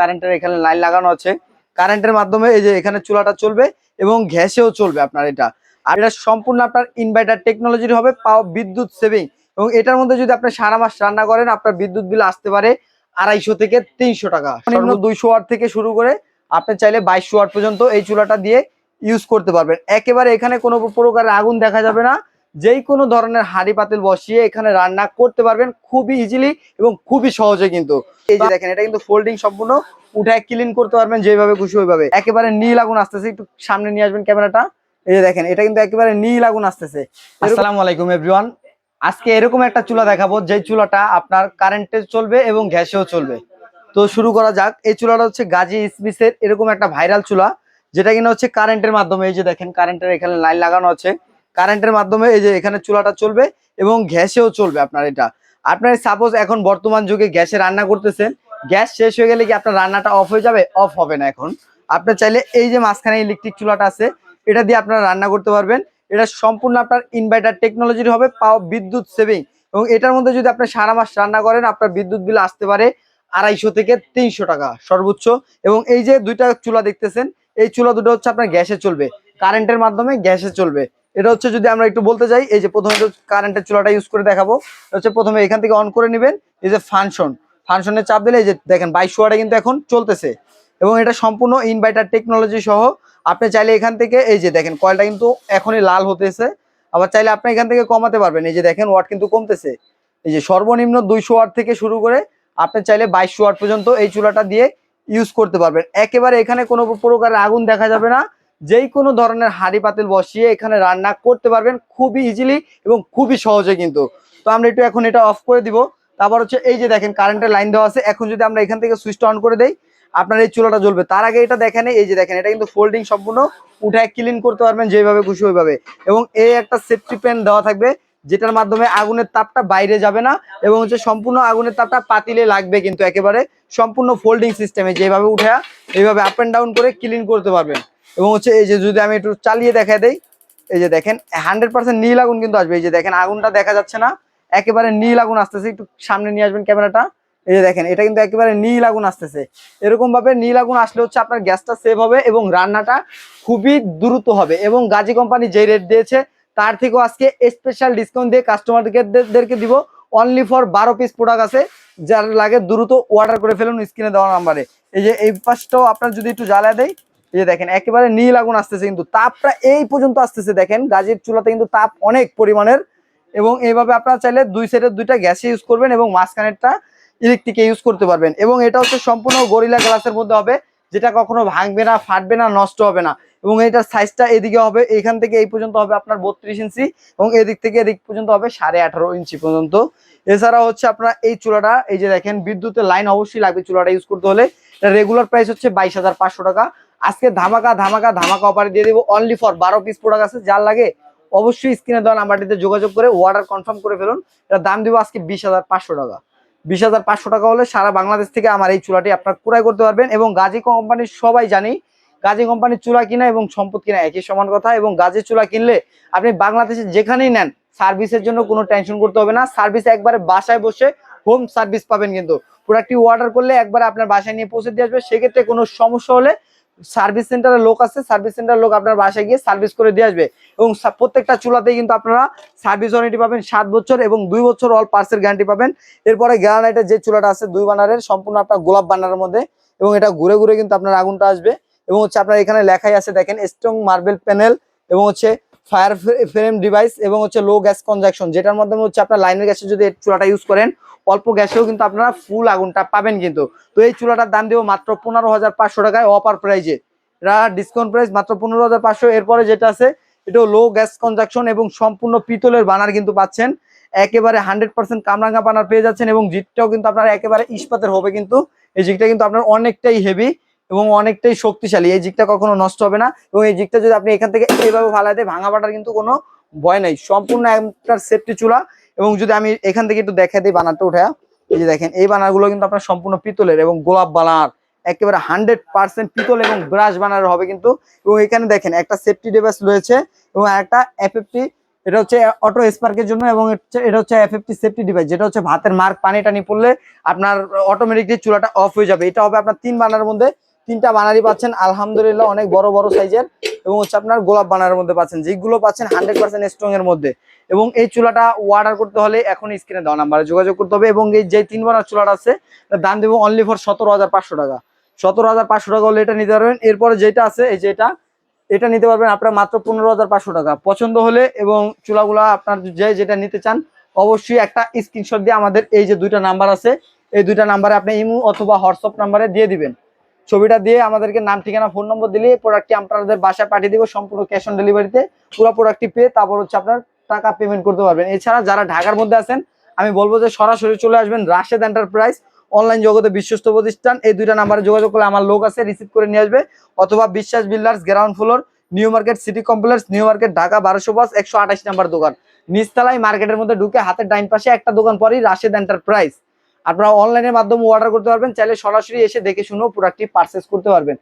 কারেন্টের এখানে লাইন লাগানো আছে। কারেন্টের মাধ্যমে এই যে এখানে চুলাটা চলবে এবং গ্যাসেও চলবে আপনার এটা। আর এটা সম্পূর্ণ আপনার ইনভার্টার টেকনোলজির হবে পাও বিদ্যুৎ সেভিং এবং এটার মধ্যে যদি আপনি সারা মাস রান্না করেন, আপনার বিদ্যুৎ বিল আসতে পারে আড়াইশো থেকে তিনশো টাকা। দুইশো ওয়াট থেকে শুরু করে আপনি চাইলে বাইশশো ওয়াট পর্যন্ত এই চুলাটা দিয়ে ইউজ করতে পারবেন। একেবারে এখানে কোনো প্রকারের আগুন দেখা যাবে না। যেই কোনো ধরনের হাঁড়ি পাতিল বসিয়ে এখানে রান্না করতে পারবেন খুবই ইজিলি এবং খুবই সহজে কিন্তু। এই যে দেখেন, এটা কিন্তু ফোল্ডিং সম্পূর্ণ উঠায় ক্লিন করতে পারবেন, যেভাবে খুশি ওইভাবে। একেবারে নীল আগুন আসতেছে, একটু সামনে নিয়ে আসবেন ক্যামেরাটা। এই যে দেখেন, এটা কিন্তু একেবারে নীল আগুন আসতেছে। আসসালামু আলাইকুম এভরিওয়ান আজকে এরকম একটা চুলা দেখাবো যে চুলাটা আপনার কারেন্টে চলবে এবং গ্যাসেও চলবে। তো শুরু করা যাক। এই চুলাটা হচ্ছে গাজী স্মিসের এরকম একটা ভাইরাল চুলা, যেটা কিনা হচ্ছে কারেন্টের মাধ্যমে। এই যে দেখেন কারেন্টের এখানে লাইন লাগানো আছে। কারেন্টের মাধ্যমে এই যে এখানে চুলাটা চলবে এবং গ্যাসেও চলবে আপনার এটা। আপনার সাপোজ এখন বর্তমান যুগে গ্যাসে রান্না করতেছেন, গ্যাস শেষ হয়ে গেলে কি আপনার রান্নাটা অফ হয়ে যাবে? অফ হবে না এখন। আপনার চাইলে এই যে মাঝখানে ইলেকট্রিক চুলাটা আছে, এটা দিয়ে আপনারা রান্না করতে পারবেন। এটা সম্পূর্ণ আপনার ইনভার্টার টেকনোলজির হবে, পাও বিদ্যুৎ সেভিং এবং এটার মধ্যে যদি আপনি সারা মাস রান্না করেন, আপনার বিদ্যুৎ বিল আসতে পারে আড়াইশো থেকে তিনশো টাকা সর্বোচ্চ। এবং এই যে দুইটা চুলা দেখতেছেন, এই চুলা দুটো হচ্ছে আপনার গ্যাসে চলবে। কারেন্টের মাধ্যমে গ্যাসে চলবে। এটা হচ্ছে যদি আমরা একটু বলতে যাই, এই যে প্রথমে কারেন্টের চুলাটা ইউজ করে দেখাবো হচ্ছে প্রথমে এখান থেকে অন করে নেবেন, এই যে ফাংশন ফাংশনে চাপ দিলে এই যে দেখেন বাইশ ওয়াটে কিন্তু এখন চলতেছে। এবং এটা সম্পূর্ণ ইনভার্টার টেকনোলজি সহ, আপনি চাইলে এখান থেকে, এই যে দেখেন কয়েলটা কিন্তু এখনই লাল হতেছে, আবার চাইলে আপনি এখান থেকে কমাতে পারবেন, এই যে দেখেন ওয়াট কিন্তু কমতেছে। এই যে সর্বনিম্ন দুইশো ওয়াট থেকে শুরু করে আপনি চাইলে বাইশশো ওয়াট পর্যন্ত এই চুলাটা দিয়ে ইউজ করতে পারবেন। একেবারে এখানে কোনো প্রকারের আগুন দেখা যাবে না যেই কোনো ধরনের হাঁড়ি পাতিল বসিয়ে এখানে রান্না করতে পারবেন খুবই ইজিলি এবং খুবই সহজে কিন্তু। তো আমরা একটু এখন এটা অফ করে দিব। তারপর হচ্ছে এই যে দেখেন কারেন্টের লাইন দেওয়া আছে। এখন যদি আমরা এখান থেকে সুইচটা অন করে দেই, আপনার এই চুলাটা জ্বলবে। তার আগে এটা দেখেন, এই যে দেখেন, এটা কিন্তু ফোল্ডিং সম্পূর্ণ উঠায় ক্লিন করতে পারবেন যেভাবে খুশি ওইভাবে। এবং এই একটা সেফটি প্যান দেওয়া থাকবে, যেটার মাধ্যমে আগুনের তাপটা বাইরে যাবে না এবং হচ্ছে সম্পূর্ণ আগুনের তাপটা পাতিলে লাগবে কিন্তু একেবারে সম্পূর্ণ ফোল্ডিং সিস্টেমে যেভাবে উঠে এইভাবে আপ অ্যান্ড ডাউন করে ক্লিন করতে পারবেন। এবং হচ্ছে এই যে যদি আমি একটু চালিয়ে দেখা দেই, এই যে দেখেন হান্ড্রেড পার্সেন্ট নীল আগুন কিন্তু আসবে। এই যে দেখেন, আগুনটা দেখা যাচ্ছে না। একেবারে নীল আগুন আসতেছে। একটু সামনে নিয়ে আসবেন ক্যামেরাটা। এই যে দেখেন, এটা কিন্তু একেবারে নীল আগুন আসতেছে। এরকম ভাবে নীল আগুন আসলে হচ্ছে আপনার গ্যাসটা সেভ হবে এবং রান্নাটা খুবই দ্রুত হবে। এবং গাজী কোম্পানি যে রেট দিয়েছে, তার থেকেও আজকে স্পেশাল ডিসকাউন্ট দিয়ে কাস্টমারদেরকে দিব। অনলি ফর বারো পিস প্রোডাক্ট আছে। যার লাগে দ্রুত অর্ডার করে ফেলুন স্ক্রিনে দেওয়া নাম্বারে এই যে এই পাশটাও আপনার যদি একটু জ্বালা দেয় এই যে দেখেন, একেবারে নীল আগুন আসতেছে কিন্তু তাপটা এই পর্যন্ত আসতেছে দেখেন গাজীর চুলাতে কিন্তু তাপ অনেক পরিমাণের এবং এইভাবে আপনারা চাইলে দুই সাইডের দুইটা গ্যাসে ইউজ করবেন এবং মাঝখানেরটা ইলেকট্রিকে ইউজ করতে পারবেন এবং এটা হচ্ছে সম্পূর্ণ গরিলা গ্লাসের মধ্যে হবে, যেটা কখনো ভাঙবে না, ফাটবে না, নষ্ট হবে না এবং এটার সাইজটা এদিকে হবে এখান থেকে এই পর্যন্ত হবে আপনার বত্রিশ ইঞ্চি এবং এদিক থেকে এদিক পর্যন্ত হবে সাড়ে আঠারো ইঞ্চি পর্যন্ত। এছাড়া হচ্ছে আপনার এই চুলাটা, এই যে দেখেন, বিদ্যুতের লাইন অবশ্যই লাগবে, চুলাটা ইউজ করতে হলে। রেগুলার প্রাইস হচ্ছে বাইশ হাজার পাঁচশো টাকা। আজকে ধামাকা ধামাকা ধামাকা অফারে দিয়ে দেবো অনলি ফর বারো পিস প্রোডাক্ট আছে, যার লাগে অবশ্যই স্ক্রিনে দেওয়া নাম্বারটিতে যোগাযোগ করে অর্ডার কনফার্ম করে ফেলুন। এটা দাম দিব আজকে বিশ হাজার পাঁচশো টাকা। বিশ হাজার পাঁচশো টাকা হলে সারা বাংলাদেশ থেকে আমার এই চুলাটি আপনার ক্রয় করতে পারবেন এবং গাজী কোম্পানির সবাই জানি, গাজী কোম্পানির চুলা কিনা এবং সম্পদ কিনা একই সমান কথা এবং গাজী চুলা কিনলে আপনি বাংলাদেশে যেখানেই নেন সার্ভিসের জন্য কোনো টেনশন করতে হবে না। সার্ভিস একবারে বাসায় বসে হোম সার্ভিস পাবেন কিন্তু। প্রোডাক্টটি অর্ডার করলে একবার আপনার বাসায় নিয়ে পৌঁছে দিয়ে আসবে। সেক্ষেত্রে কোনো সমস্যা হলে সার্ভিস সেন্টারের লোক আছে, সার্ভিস সেন্টারের লোক আপনার বাসায় গিয়ে সার্ভিস করে দিয়ে আসবে। এবং প্রত্যেকটা চুলাতেই কিন্তু আপনারা সার্ভিস ওয়ারেন্টি পাবেন সাত বছর এবং দুই বছর অল পার্সের গ্যারান্টি পাবেন। এরপরে গ্যারানাইটের যে চুলাটা আছে, দুই বানারের, সম্পূর্ণ আপনার গোলাপ বানারের মধ্যে এবং এটা ঘুরে ঘুরে কিন্তু আপনার আগুনটা আসবে। এবং হচ্ছে আপনার এখানে লেখাই আছে, দেখেন স্ট্রং মার্বেল প্যানেল এবং হচ্ছে ফায়ার ফ্রেম ডিভাইস এবং হচ্ছে লো গ্যাস কনজাকশন যেটার মাধ্যমে হচ্ছে আপনার লাইনের গ্যাসে যদি চুলাটা ইউজ করেন, অল্প গ্যাসেও কিন্তু আপনারা ফুল আগুনটা পাবেন কিন্তু। তো এই চুলাটার দাম দেবো মাত্র পনেরো হাজার পাঁচশো টাকায় অফার প্রাইজে এটা ডিসকাউন্ট প্রাইস মাত্র পনেরো হাজার পাঁচশো। এরপরে যেটা আছে, এটাও লো গ্যাস কনজাকশন এবং সম্পূর্ণ পিতলের বানার কিন্তু পাচ্ছেন। একেবারে হান্ড্রেড পার্সেন্ট কামরাঙ্গা বানার পেয়ে যাচ্ছেন এবং জিটটাও কিন্তু আপনার একেবারে ইস্পাতের হবে কিন্তু। এই জিগটা কিন্তু আপনার অনেকটাই হেভি এবং অনেকটাই শক্তিশালী। এই জিগটা কখনো নষ্ট হবে না এবং এই জিগটা যদি আপনি এখান থেকে এইভাবে ফালাই দেয়, ভাঙা বাটার কিন্তু কোনো ভয় নাই। সম্পূর্ণ একটা সেফটি চুলা এবং যদি আমি এখান থেকে একটু দেখা দিই বানারটা উঠে এই যে দেখেন, এই বানারগুলো কিন্তু আপনার সম্পূর্ণ পিতলের এবং গোলাপ বানার, একেবারে হান্ড্রেড পার্সেন্ট পিতল এবং ব্রাশ বানার হবে কিন্তু। এবং এখানে দেখেন, একটা সেফটি ডিভাইস রয়েছে এবং একটা এফএফটি এটা হচ্ছে অটো স্পার্কের জন্য এবং এটা হচ্ছে এফএফটি সেফটি ডিভাইস যেটা হচ্ছে ভাতের মার্ক পানি টানি পড়লে আপনার অটোমেটিকলি চুলাটা অফ হয়ে যাবে। এটা হবে আপনার তিন বানার মধ্যে তিনটা বানারই পাচ্ছেন, আলহামদুলিল্লাহ অনেক বড় বড় সাইজের। এবং হচ্ছে আপনার গোলাপ বানার মধ্যে পাচ্ছেন, যেগুলো পাচ্ছেন হান্ড্রেড পার্সেন্ট স্ট্রং এর মধ্যে। এবং এই চুলাটা অর্ডার করতে হলে এখন স্ক্রিনে দেওয়া নাম্বারে যোগাযোগ করতে হবে। এবং এই যে তিন বানার চুলাটা আছে দাম দেবো অনলি ফর সতেরো হাজার পাঁচশো টাকা। সতেরো হাজার পাঁচশো টাকা হলে এটা নিতে পারবেন। এরপরে যেটা আছে, এই যেটা এটা নিতে পারবেন আপনার মাত্র পনেরো হাজার পাঁচশো টাকা। পছন্দ হলে এবং চুলাগুলা আপনার যে যেটা নিতে চান, অবশ্যই একটা স্ক্রিনশট দিয়ে আমাদের এই যে দুইটা নাম্বার আছে, এই দুইটা নাম্বারে আপনি ইমো অথবা হোয়াটসঅ্যাপ নাম্বারে দিয়ে দিবেন। ছবিটা দিয়ে আমাদেরকে নাম, ঠিকানা ফোন নম্বর দিলে প্রোডাক্টটি আপনাদের বাসায় পাঠিয়ে দিব সম্পূর্ণ ক্যাশ অন ডেলিভারিতে পুরো প্রোডাক্টটি পেয়ে তারপর হচ্ছে আপনার টাকা পেমেন্ট করতে পারবেন। এছাড়া যারা ঢাকার মধ্যে আছেন, আমি বলব যে সরাসরি চলে আসবেন রাশেদ এন্টারপ্রাইজ অনলাইন জগতে বিশ্বস্ত প্রতিষ্ঠান। এই দুইটা নাম্বারে যোগাযোগ করলে আমার লোক আছে রিসিভ করে নিয়ে আসবে। অথবা Biswas builders ground floor new market city complex new market Dhaka বারোশো পাঁচ একশো আঠাশ নাম্বার দোকান। নিচতলায় মার্কেটের মধ্যে ঢুকে হাতের ডাইন পাশে একটা দোকান পরেই রাশেদ এন্টারপ্রাইজ আপনারা অনলাইনের মাধ্যমে অর্ডার করতে পারবেন। চাইলে সরাসরি এসে দেখে শুনেও প্রোডাক্টটি পারচেস করতে পারবেন।